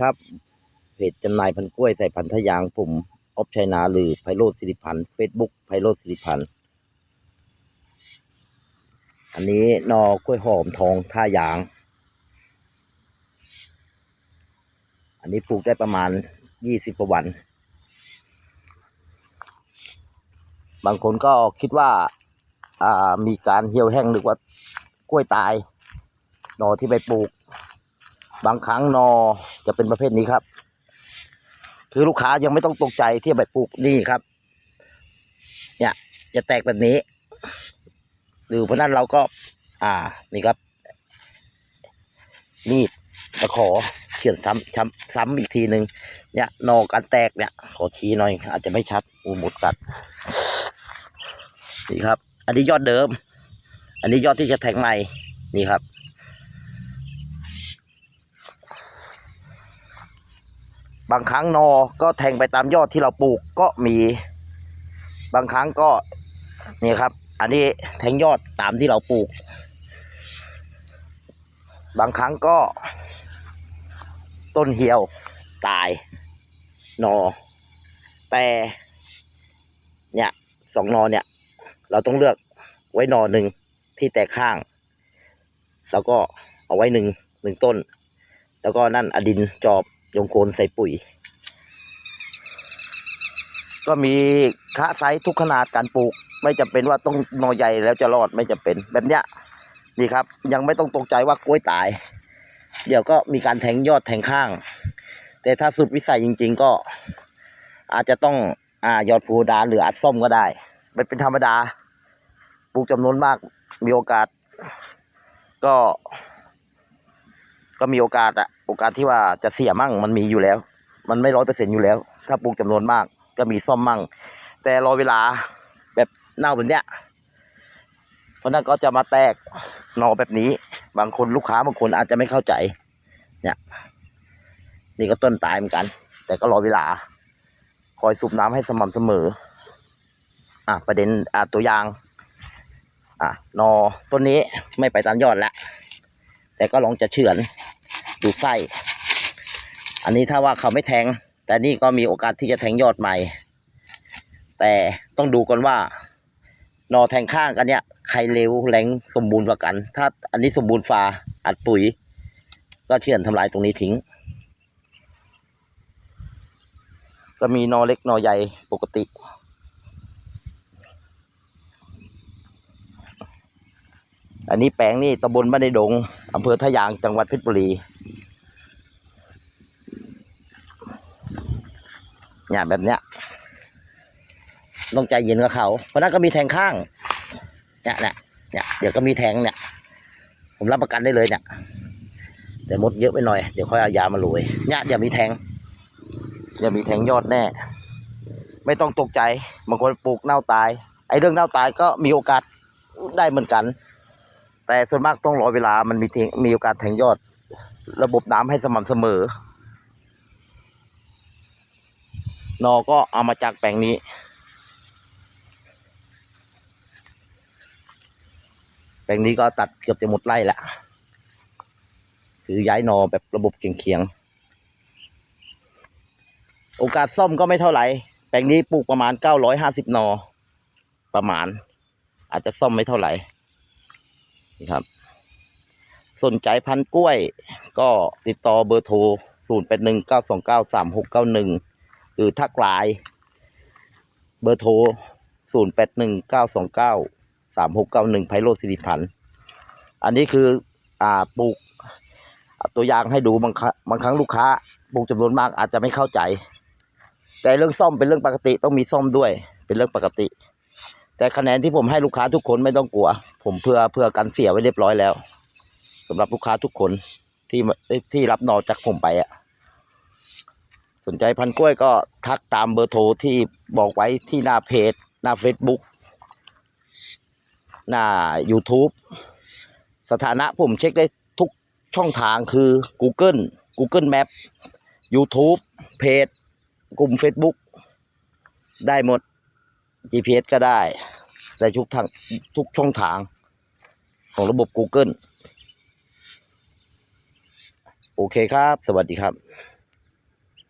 ครับ เพจจำหน่ายพันกล้วยใส่พันธุ์ทะยางผมออฟชัยนาหรือไพโรจน์สิริพันธ์เฟซบุ๊กไพโรจน์สิริพันธ์อันนี้นอกล้วยหอมทองท่ายาง อันนี้ปลูกได้ประมาณยี่สิบกว่าวัน บางคนก็คิดว่า อ่ามีการเหี่ยวแห้งหรือว่ากล้วยตายนอที่ไปปลูก บางครั้งนอจะเป็นประเภทนี้ครับ คือลูกค้ายังไม่ต้องตกใจที่เอาไปลูกนี่ครับ เนี่ยจะแตกแบบนี้ หรือเพราะนั้นเราก็ อ่านี่ครับมีดตะขอเขียนซ้ำซ้ำซ้ำอีกทีหนึ่งเนี่ยนอการแตกเนี่ย ขอชี้หน่อย อาจจะไม่ชัดอูหมดกัดนี่ครับ อันนี้ยอดเดิม อันนี้ยอดที่จะแทงใหม่นี่ครับ บางครั้งนอก็แทงไปตามยอดที่เราปลูกก็มี บางครั้งก็นี่ครับ อันนี้แทงยอดตามที่เราปลูก บางครั้งก็ ต้นเหี่ยวตายนอ แต่เนี่ยสองนอเนี่ย เราต้องเลือกไว้นอหนึ่งที่แตกข้าง แล้วก็เอาไว้หนึ่งหนึ่งต้น แล้วก็นั่นอดินจอบ ยงโคนใส่ปุ๋ย ก็มีคะไซส์ทุกขนาดการปลูก ไม่จำเป็นว่าต้องนอใหญ่แล้วจะรอดไม่จำเป็นแบบเนี้ยนี่ครับ ยังไม่ต้องตกใจว่ากล้วยตาย เดี๋ยวก็มีการแทงยอดแทงข้าง แต่ถ้าสุดวิสัยจริง ๆ ก็ อาจจะต้องอ่ายอดภูดาหรืออัดส้มก็ได้มันเป็นธรรมดาปลูกจำนวนมากมีโอกาส ก็ ก็มีโอกาสอะโอกาสที่ว่าจะเสียมั่งมันมีอยู่แล้ว มันไม่ร้อยเปอร์เซ็นอยู่แล้ว ถ้าปลูกจำนวนมากก็มีซ่อมมั่ง แต่รอเวลาแบบเน่าแบบเนี้ยเพราะนั้นก็จะมาแตกหนอแบบนี้ บางคนลูกค้าบางคนอาจจะไม่เข้าใจ เนี่ย นี่ก็ต้นตายเหมือนกัน แต่ก็รอเวลา คอยสูบน้ำให้สม่ำเสมอ อะประเด็นอะตัวอย่าง อะนอต้นนี้ไม่ไปตามยอดล้วแต่ก็ลองจะเฉือน ดูไส้ อันนี้ถ้าว่าเขาไม่แทง แต่นี่ก็มีโอกาสที่จะแทงยอดใหม่ แต่ต้องดูก่อนว่า นอแทงข้างกันเนี่ยใครเร็วแรงสมบูรณ์กว่ากัน ถ้าอันนี้สมบูรณ์ฟ้าอัดปุ๋ย ก็เฉือนทำลายตรงนี้ทิ้ง ก็มีนอเล็กนอใหญ่ปกติ อันนี้แปลงนี่ตำบลบ้านในดงอำเภอทะยางจังหวัดเพชรบุรีเนี่ยแบบเนี้ยต้องใจเย็นกับเขา เพราะนั้นก็มีแทงข้างเนี่ยเนี่ยเนี่ยเดี๋ยวก็มีแทงเนี่ย ผมรับประกันได้เลยเนี่ยแต่มดเยอะไปหน่อย เดี๋ยวค่อยเอายามาโรยเนี่ยเดี๋ยวมีแทงเดี๋ยวมีแทงยอดแน่ ไม่ต้องตกใจบางคนปลูกเน่าตาย ไอ้เรื่องเน่าตายก็มีโอกาสได้เหมือนกัน แต่ส่วนมากต้องรอเวลามันมีแทงมีโอกาสแทงยอด ระบบน้ำให้สม่ำเสมอ นอก็เอามาจากแปลงนี้ แปลงนี้ก็ตัดเกือบจะหมดไร่ละคือย้ายนอแบบระบบเคียงๆ โอกาสซ่อมก็ไม่เท่าไหร่ แปลงนี้ปลูกประมาณเก้าร้อยห้าสิบนอ ประมาณ อาจจะซ่อมไม่เท่าไหร่ นี่ครับ สนใจพันกล้วย ก็ติดต่อเบอร์โทร 0 8 1 9 2 9 3 6 9 1 หรือทักไลน์เบอร์โทร 0 8 1 9 2 9 3 6 9 1 ไพโรสิริพันธ์อันนี้คืออ่าปลูกตัวอย่างให้ดูบางครั้งบางครั้งลูกค้าปลูกจำนวนมากอาจจะไม่เข้าใจ แต่เรื่องซ่อมเป็นเรื่องปกติต้องมีซ่อมด้วย เป็นเรื่องปกติ แต่คะแนนที่ผมให้ลูกค้าทุกคนไม่ต้องกลัว ผมเพื่อเพื่อกันเสียไว้เรียบร้อยแล้วสำหรับลูกค้าทุกคนที่ที่รับนอจากผมไปอะสนใจพันกล้วยก็ทักตามเบอร์โทรที่บอกไว้ที่หน้าเพจ หน้า Facebook หน้า YouTube สถานะผมเช็คได้ทุกช่องทางคือ Google Google Map YouTube เพจกลุ่ม Facebook ได้หมด GPS ก็ได้ในทุกทางทุกช่องทางของระบบ Google โอเคครับ สวัสดีครับ